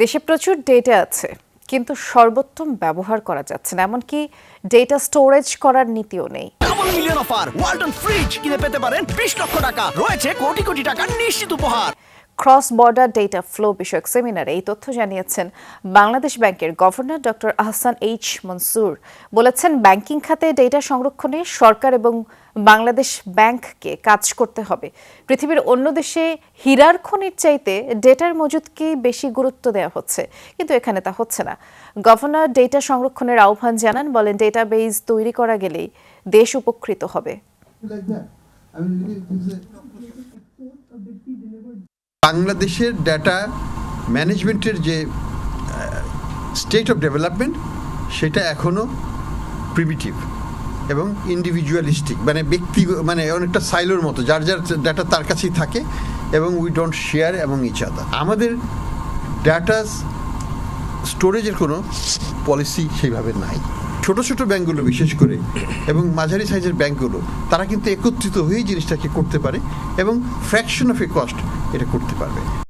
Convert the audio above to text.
দেশে প্রচুর ডেটা আছে কিন্তু সর্বোত্তম ব্যবহার করা যাচ্ছে না এমনকি ডেটা স্টোরেজ করার নীতিও নেই। Double million offer Walton fridge কিনে পেতে পারেন বিশ লক্ষ টাকা রয়েছে কোটি কোটি টাকার নিশ্চিত উপহার। ক্রস বর্ডার ডেটা ফ্লো বিষয়ক সেমিনারে এই তথ্য জানিয়েছেন বাংলাদেশ ব্যাংকের governor doctor Ahsan H Mansur. বলেছেন ব্যাংকিং খাতে ডেটা সংরক্ষণে সরকার এবং বাংলাদেশ ব্যাংককে কাজ করতে হবে। পৃথিবীর অন্য দেশে হীরার খনির চাইতে ডেটার মজুদকে বেশি গুরুত্ব দেওয়া হচ্ছে। কিন্তু এখানে তা হচ্ছে না। গভর্নর ডেটা সংরক্ষণের আহ্বান জানান, বলেন ডেটাবেজ তৈরি করা গেলেই দেশ উপকৃত হবে। বাংলাদেশের ডেটা ম্যানেজমেন্টের যে স্টেট অফ ডেভেলপমেন্ট সেটা এখনও প্রিমিটিভ এবং ইন্ডিভিজুয়ালিস্টিক মানে ব্যক্তি মানে অনেকটা সাইলোর মতো, যার যার ডাটা তার কাছেই থাকে এবং উই ডোন্ট শেয়ার এবং ইচ আদার আমাদের ডাটা স্টোরেজের কোনো পলিসি সেইভাবে নাই। ছোট ছোট ব্যাংকগুলো বিশেষ করে এবং মাঝারি সাইজের ব্যাংকগুলো, তারা কিন্তু একত্রিত হয়েই জিনিসটাকে করতে পারে এবং ফ্র্যাকশন অফ এ কস্ট এটা করতে পারবে।